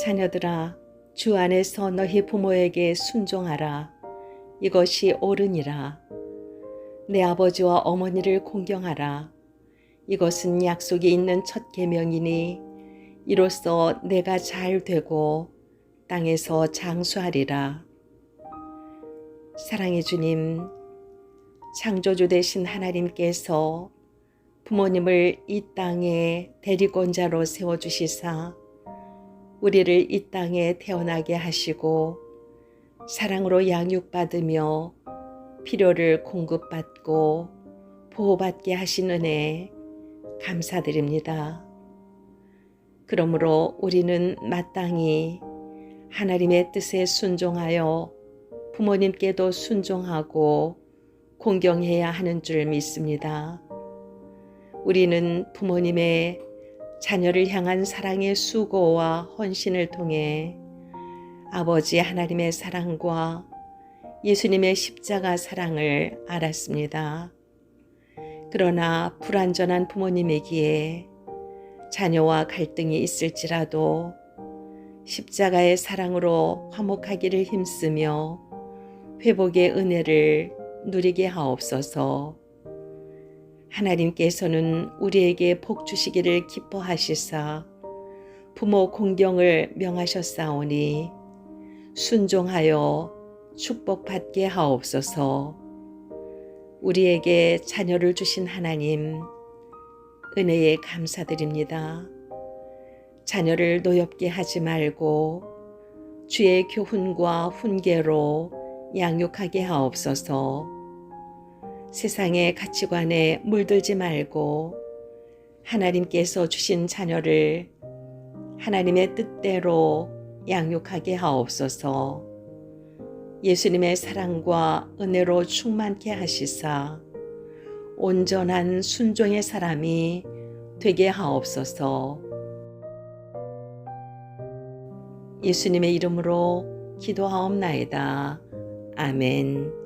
자녀들아 주 안에서 너희 부모에게 순종하라. 이것이 옳으니라. 내 아버지와 어머니를 공경하라. 이것은 약속이 있는 첫 계명이니 이로써 내가 잘 되고 땅에서 장수하리라. 사랑의 주님 창조주 되신 하나님께서 부모님을 이 땅에 대리권자로 세워주시사 우리를 이 땅에 태어나게 하시고 사랑으로 양육받으며 필요를 공급받고 보호받게 하신 은혜 감사드립니다. 그러므로 우리는 마땅히 하나님의 뜻에 순종하여 부모님께도 순종하고 공경해야 하는 줄 믿습니다. 우리는 부모님의 자녀를 향한 사랑의 수고와 헌신을 통해 아버지 하나님의 사랑과 예수님의 십자가 사랑을 알았습니다. 그러나 불완전한 부모님이기에 자녀와 갈등이 있을지라도 십자가의 사랑으로 화목하기를 힘쓰며 회복의 은혜를 누리게 하옵소서. 하나님께서는 우리에게 복 주시기를 기뻐하시사 부모 공경을 명하셨사오니 순종하여 축복받게 하옵소서. 우리에게 자녀를 주신 하나님 은혜에 감사드립니다. 자녀를 노엽게 하지 말고 주의 교훈과 훈계로 양육하게 하옵소서. 세상의 가치관에 물들지 말고 하나님께서 주신 자녀를 하나님의 뜻대로 양육하게 하옵소서. 예수님의 사랑과 은혜로 충만케 하시사 온전한 순종의 사람이 되게 하옵소서. 예수님의 이름으로 기도하옵나이다. 아멘.